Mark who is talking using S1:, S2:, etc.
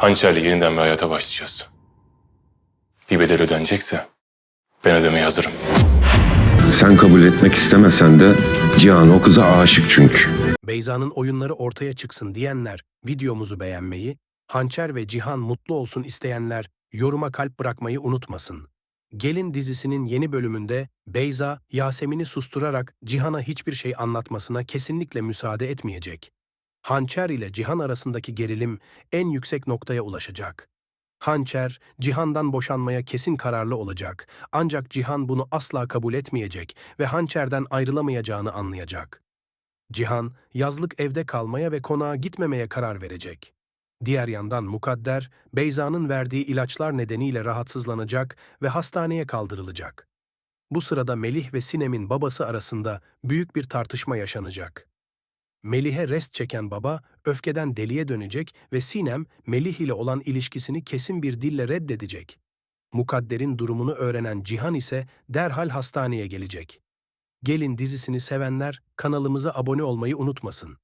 S1: Hançer'le yeniden bir hayata başlayacağız. Bir bedel ödenecekse ben ödemeye hazırım.
S2: Sen kabul etmek istemesen de Cihan o kıza aşık çünkü.
S3: Beyza'nın oyunları ortaya çıksın diyenler videomuzu beğenmeyi, Hançer ve Cihan mutlu olsun isteyenler yoruma kalp bırakmayı unutmasın. Gelin dizisinin yeni bölümünde Beyza, Yasemin'i susturarak Cihan'a hiçbir şey anlatmasına kesinlikle müsaade etmeyecek. Hançer ile Cihan arasındaki gerilim en yüksek noktaya ulaşacak. Hançer, Cihan'dan boşanmaya kesin kararlı olacak. Ancak Cihan bunu asla kabul etmeyecek ve Hançer'den ayrılamayacağını anlayacak. Cihan, yazlık evde kalmaya ve konağa gitmemeye karar verecek. Diğer yandan Mukadder, Beyza'nın verdiği ilaçlar nedeniyle rahatsızlanacak ve hastaneye kaldırılacak. Bu sırada Melih ve Sinem'in babası arasında büyük bir tartışma yaşanacak. Melih'e rest çeken baba, öfkeden deliye dönecek ve Sinem, Melih ile olan ilişkisini kesin bir dille reddedecek. Mukadder'in durumunu öğrenen Cihan ise derhal hastaneye gelecek. Gelin dizisini sevenler kanalımıza abone olmayı unutmasın.